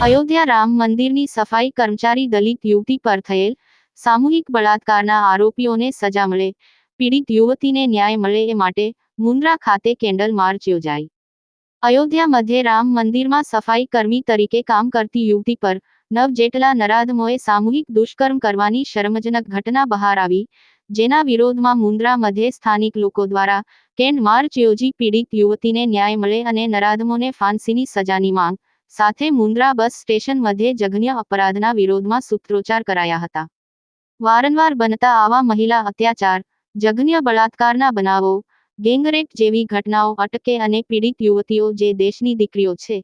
અયોધ્યા રામ મંદિરની સફાઈ કર્મચારી દલિત યુવતી પર થયેલ સામૂહિક બળાત્કારના આરોપીઓને સજા મળે. પીડિત યુવતીને ન્યાય મળે એ માટે મુન્દ્રા ખાતે કેન્ડલ માર્ચ યોજાઈ. અયોધ્યા મધ્ય રામ મંદિરમાં સફાઈ કર્મી તરીકે કામ કરતી યુવતી પર નવ જેટલા નરાધમોએ સામૂહિક દુષ્કર્મ કરવાની શરમજનક ઘટના બહાર આવી, જેના વિરોધમાં મુન્દ્રા મધ્ય સ્થાનિક લોકો દ્વારા કેન્ડ માર્ચ યોજી પીડિત યુવતીને ન્યાય મળે અને નરાધમોને ફાંસીની સજાની માંગ, સાથે મુન્દ્રા બસ સ્ટેશન મધ્યે જઘન્ય અપરાધના વિરોધમાં સૂત્રોચ્ચાર કરાયા હતા. વારંવાર બનતા આવા મહિલા અત્યાચાર, જઘન્ય બળાત્કારના બનાવો ગેંગરેપ જેવી ઘટનાઓ અટકે અને પીડિત યુવતીઓ જે દેશની દીકરીઓ છે,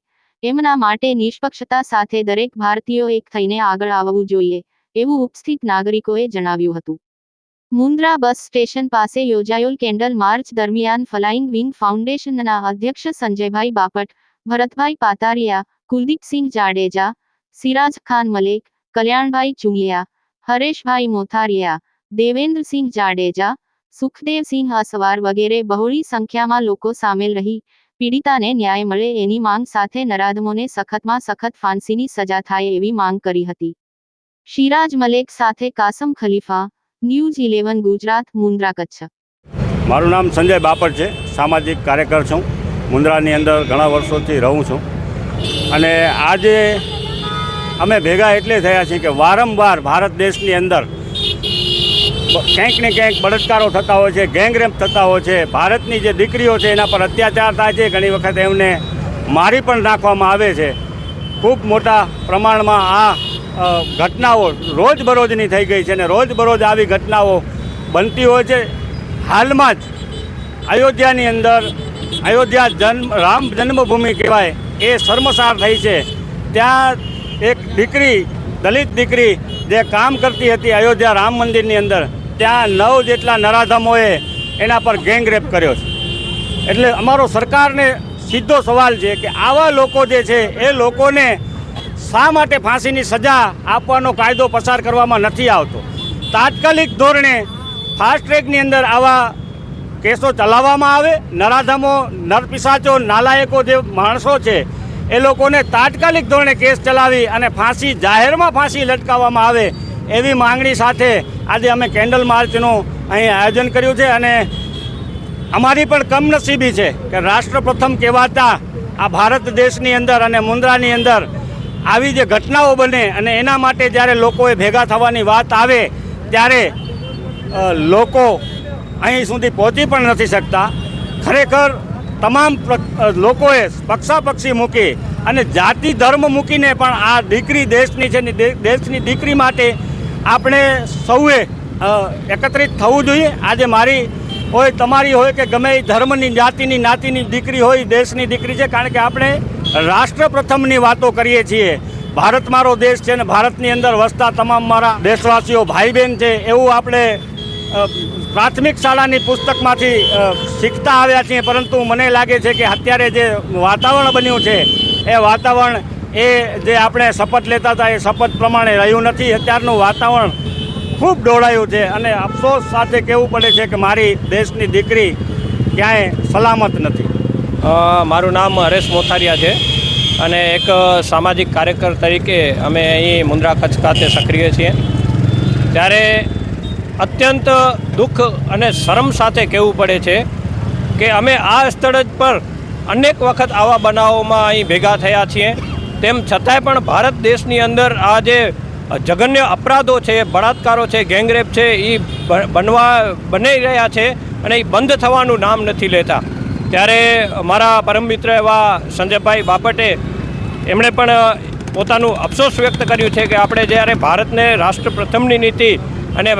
એમના માટે નિષ્પક્ષતા સાથે દરેક ભારતીયો એક થઈને આગળ આવવું જોઈએ, એવું ઉપસ્થિત નાગરિકોએ જણાવ્યું હતું. મુન્દ્રા બસ સ્ટેશન પાસે યોજાયેલ કેન્ડલ માર્ચ દરમિયાન ફ્લાઇંગ વિંગ ફાઉન્ડેશનના અધ્યક્ષ સંજયભાઈ બાપટ, ભરતભાઈ પાતારિયા કુલદીપસિંહ જાડેજા, સિરાજ ખાન મલેક, કલ્યાણભાઈ ચુંગિયા, હરેશભાઈ મોથારિયા, દેવેન્દ્રસિંહ જાડેજા સુખદેવસિંહ અસવાર વગેરે બહોળી સંખ્યામાં લોકો સામેલ રહી. પીડિતાને ન્યાય મળે એની માંગ સાથે નરાધમોને સખતમાં સખત ફાંસીની સજા થાય એવી માંગ કરી હતી. શિરાજ મલેક સાથે કાસમ ખલીફા, ન્યૂઝ ઇલેવન, ગુજરાત, મુન્દ્રા કચ્છ. મારું નામ સંજય બાપટ છે. સામાજિક કાર્યકર છું. મુન્દ્રાની અંદર ઘણા વર્ષોથી રહું છું. અને આજે અમે ભેગા એટલે થયા છીએ કે વારંવાર ભારત દેશની અંદર ક્યાંક ને ક્યાંક બળાત્કારો થતા હોય છે, ગેંગરેપ થતા હોય છે. ભારતની જે દીકરીઓ છે એના પર અત્યાચાર થાય છે. ઘણી વખત એમને મારી પણ નાખવામાં આવે છે. ખૂબ મોટા પ્રમાણમાં આ ઘટનાઓ રોજબરોજની થઈ ગઈ છે અને રોજબરોજ આવી ઘટનાઓ બનતી હોય છે. હાલમાં જ અયોધ્યાની અંદર, અયોધ્યા જન્મ, રામ જન્મભૂમિ કહેવાય, એ શર્મસાર થઈ છે. ત્યાં એક દીકરી, દલિત દીકરી, જે કામ કરતી હતી અયોધ્યા રામ મંદિરની અંદર ત્યાં નવ જેટલા નરાધમોએ એના પર ગેંગરેપ કર્યો છે. એટલે અમારો સરકારને સીધો સવાલ છે કે આવા લોકો જે છે, એ લોકોને શા માટે ફાંસીની સજા આપવાનો કાયદો પસાર કરવામાં નથી આવતો? તાત્કાલિક ધોરણે ફાસ્ટ ટ્રેકની અંદર આવા કેસો ચલાવવામાં આવે. નરાધમો નરપિસાચો નાલાયકો જે માણસો છે, એ લોકોને તાત્કાલિક ધોરણે કેસ ચલાવી અને ફાંસી, જાહેરમાં ફાંસી લટકાવવામાં આવે એવી માંગણી સાથે આજે અમે કેન્ડલ માર્ચનું અહીં આયોજન કર્યું છે અને અમારી પણ કમનસીબી છે કે રાષ્ટ્ર પ્રથમ કહેવાતા આ ભારત દેશની અંદર અને મુન્દ્રાની અંદર આવી જે ઘટનાઓ બને અને એના માટે જ્યારે લોકોએ ભેગા થવાની વાત આવે ત્યારે લોકો અહીં સુધી પહોંચી પણ નથી શકતા. ખરેખર તમામ લોકોએ પક્ષાપક્ષી મૂકી અને જાતિ ધર્મ મૂકીને પણ આ દીકરી દેશની છે દેશની દીકરી માટે આપણે સૌએ એકત્રિત થવું જોઈએ. આજે મારી હોય, તમારી હોય કે ગમે એ ધર્મની, જાતિની, નાતિની દીકરી હોય દેશની દીકરી છે, કારણ કે આપણે રાષ્ટ્ર પ્રથમની વાતો કરીએ છીએ. ભારત મારો દેશ છે ને ભારતની અંદર વસતા તમામ મારા દેશવાસીઓ ભાઈ બહેન છે, એવું આપણે પ્રાથમિક શાળાની પુસ્તકમાંથી શીખતા આવ્યા છીએ, પરંતુ મને લાગે છે કે અત્યારે જે વાતાવરણ બન્યું છે, એ વાતાવરણ એ જે આપણે શપથ લેતા હતા, એ શપથ પ્રમાણે રહ્યું નથી. અત્યારનું વાતાવરણ ખૂબ ડોળાયું છે અને અફસોસ સાથે કહેવું પડે છે કે મારી દેશની દીકરી ક્યાંય સલામત નથી. મારું નામ હરેશ મોથારિયા છે અને એક સામાજિક કાર્યકર તરીકે અમે અહીં મુન્દ્રા કચ્છ ખાતે સક્રિય છીએ. ત્યારે અત્યંત દુઃખ અને શરમ સાથે કહેવું પડે છે કે અમે આ સ્થળ પર અનેક વખત આવા બનાવોમાં અહીં ભેગા થયા છીએ. તેમ છતાંય પણ ભારત દેશની અંદર આ જે જઘન્ય અપરાધો છે, બળાત્કારો છે, ગેંગરેપ છે એ બનવા, બની રહ્યા છે અને એ બંધ થવાનું નામ નથી લેતા. ત્યારે મારા પરમ મિત્ર એવા સંજયભાઈ બાપટે એમણે પણ પોતાનું અફસોસ વ્યક્ત કર્યું છે કે આપણે જ્યારે ભારતને રાષ્ટ્ર પ્રથમની નીતિ અને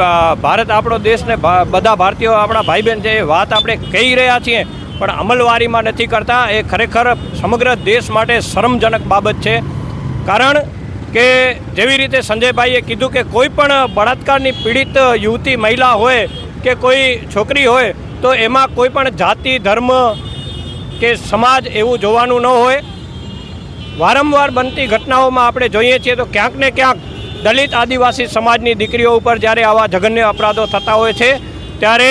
ભારત આપણો દેશને બધા ભારતીયો, આપણા ભાઈ બહેન છે એ વાત આપણે કહી રહ્યા છીએ પણ અમલવારીમાં નથી કરતા. એ ખરેખર સમગ્ર દેશ માટે શરમજનક બાબત છે. કારણ કે જેવી રીતે સંજયભાઈએ કીધું કે કોઈ પણ બળાત્કારની પીડિત યુવતી મહિલા હોય કે કોઈ છોકરી હોય, તો એમાં કોઈ પણ જાતિ, ધર્મ કે સમાજ એવું જોવાનું ન હોય. વારંવાર બનતી ઘટનાઓમાં આપણે જોઈએ છીએ તો ક્યાંક ને ક્યાંક દલિત આદિવાસી સમાજની દીકરીઓ ઉપર જ્યારે આવા જઘન્ય અપરાધો થતા હોય છે, ત્યારે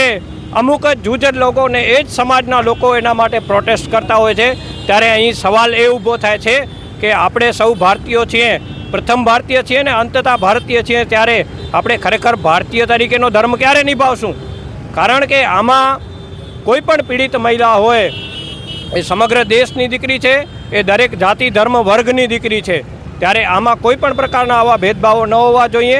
અમુક જ જૂજર લોકોને એ જ સમાજના લોકો એના માટે પ્રોટેસ્ટ કરતા હોય છે. ત્યારે અહીં સવાલ એ ઊભો થાય છે કે આપણે સૌ ભારતીયો છીએ, પ્રથમ ભારતીય છીએ ને અંતતા ભારતીય છીએ ત્યારે આપણે ખરેખર ભારતીય તરીકેનો ધર્મ ક્યારે નિભાવશું? કારણ કે આમાં કોઈ પણ પીડિત મહિલા હોય, એ સમગ્ર દેશની દીકરી છે, એ દરેક જાતિ, ધર્મ, વર્ગની દીકરી છે. ત્યારે આમાં કોઈ પણ પ્રકારના આવા ભેદભાવો ન હોવા જોઈએ.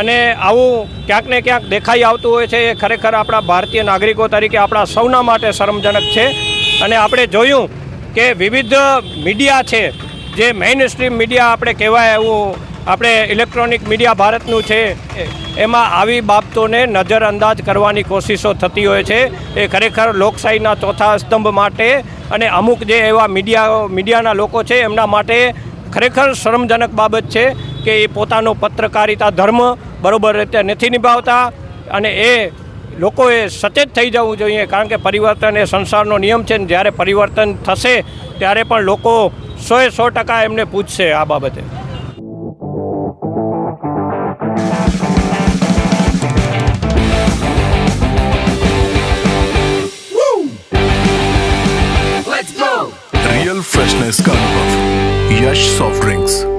અને આવું ક્યાંક ને ક્યાંક દેખાઈ આવતું હોય છે, એ ખરેખર આપણા ભારતીય નાગરિકો તરીકે આપણા સૌના માટે શરમજનક છે. અને આપણે જોયું કે વિવિધ મીડિયા છે, જે મેઇન સ્ટ્રીમ મીડિયા આપણે કહેવાય એવું, આપણે ઇલેક્ટ્રોનિક મીડિયા ભારતનું છે, એમાં આવી બાબતોને નજરઅંદાજ કરવાની કોશિશો થતી હોય છે. એ ખરેખર લોકશાહીના ચોથા સ્તંભ માટે અને અમુક જે એવા મીડિયા, મીડિયાના લોકો છે, એમના માટે ખરેખર શરમજનક બાબત છે. કે એ પોતાનો પત્રકારિતા ધર્મ બરોબર રીતે નથી નિભાવતા અને એ લોકોએ સચેત થઈ જવું જોઈએ કારણ કે પરિવર્તન એ સંસારનો નિયમ છે ને જ્યારે પરિવર્તન થશે ત્યારે પણ લોકો સોએ સો ટકા એમને પૂછશે આ બાબતે रियल फ्रेशनेस का अनुभव यश सॉफ्ट ड्रिंक्स